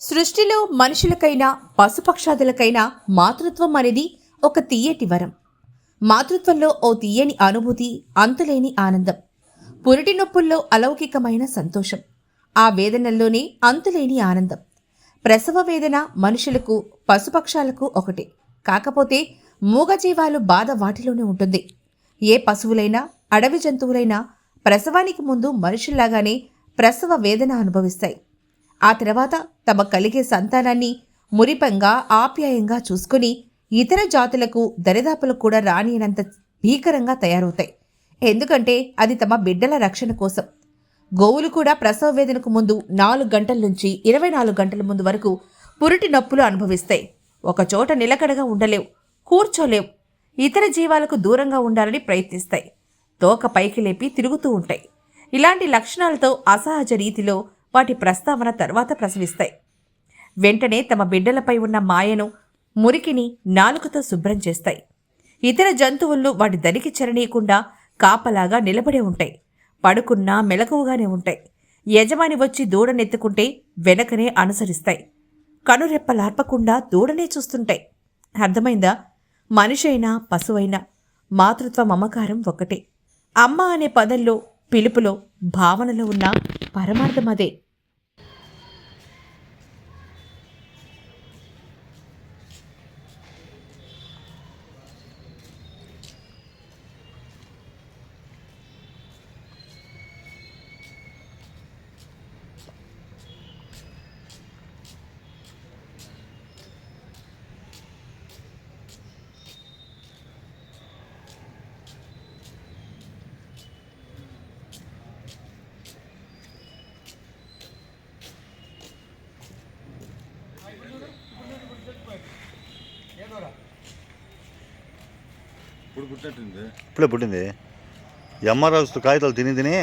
సృష్టిలో మనుషులకైనా పశుపక్షాదులకైనా మాతృత్వం అనేది ఒక తీయటి వరం. మాతృత్వంలో ఓ తీయని అనుభూతి అంతులేని ఆనందం. పురిటి నొప్పుల్లో అలౌకికమైన సంతోషం. ఆ వేదనల్లోనే అంతులేని ఆనందం. ప్రసవ వేదన మనుషులకు పశుపక్షాలకు ఒకటే. కాకపోతే మూగజీవాలు బాధ వాటిలోనే ఉంటుంది. ఏ పశువులైనా అడవి జంతువులైనా ప్రసవానికి ముందు మనుషుల్లాగానే ప్రసవ వేదన అనుభవిస్తాయి. ఆ తర్వాత తమ కలిగే సంతానాన్ని మురిపంగా ఆప్యాయంగా చూసుకుని ఇతర జాతులకు దరిదాపులకు కూడా రానియనంత భీకరంగా తయారవుతాయి. ఎందుకంటే అది తమ బిడ్డల రక్షణ కోసం. గోవులు కూడా ప్రసవ వేదనకు ముందు నాలుగు గంటల నుంచి ఇరవై నాలుగు గంటల ముందు వరకు పురిటి నొప్పులు అనుభవిస్తాయి. ఒకచోట నిలకడగా ఉండలేవు కూర్చోలేవు ఇతర జీవాలకు దూరంగా ఉండాలని ప్రయత్నిస్తాయి. తోక పైకి లేపి తిరుగుతూ ఉంటాయి. ఇలాంటి లక్షణాలతో అసహజ రీతిలో వాటి ప్రస్తావన తర్వాత ప్రసవిస్తాయి. వెంటనే తమ బిడ్డలపై ఉన్న మాయను మురికిని నాలుకతో శుభ్రం చేస్తాయి. ఇతర జంతువులు వాటి దరికి చెరనీయకుండా కాపలాగా నిలబడే ఉంటాయి. పడుకున్నా మెలకువగానే ఉంటాయి. యజమాని వచ్చి దూడనెత్తుకుంటే వెనకనే అనుసరిస్తాయి. కనురెప్పలార్పకుండా దూడనే చూస్తుంటాయి. అర్థమైందా? మనిషైనా పశువైనా మాతృత్వ మమకారం ఒక్కటే. అమ్మ అనే పదంలో పిలుపులో భావనలో ఉన్న పరమార్థం ఇప్పుడు పుట్టినట్టుంది. ఇప్పుడే పుట్టింది. ఎంఆర్ఎస్ కాగితాలు తిని తిని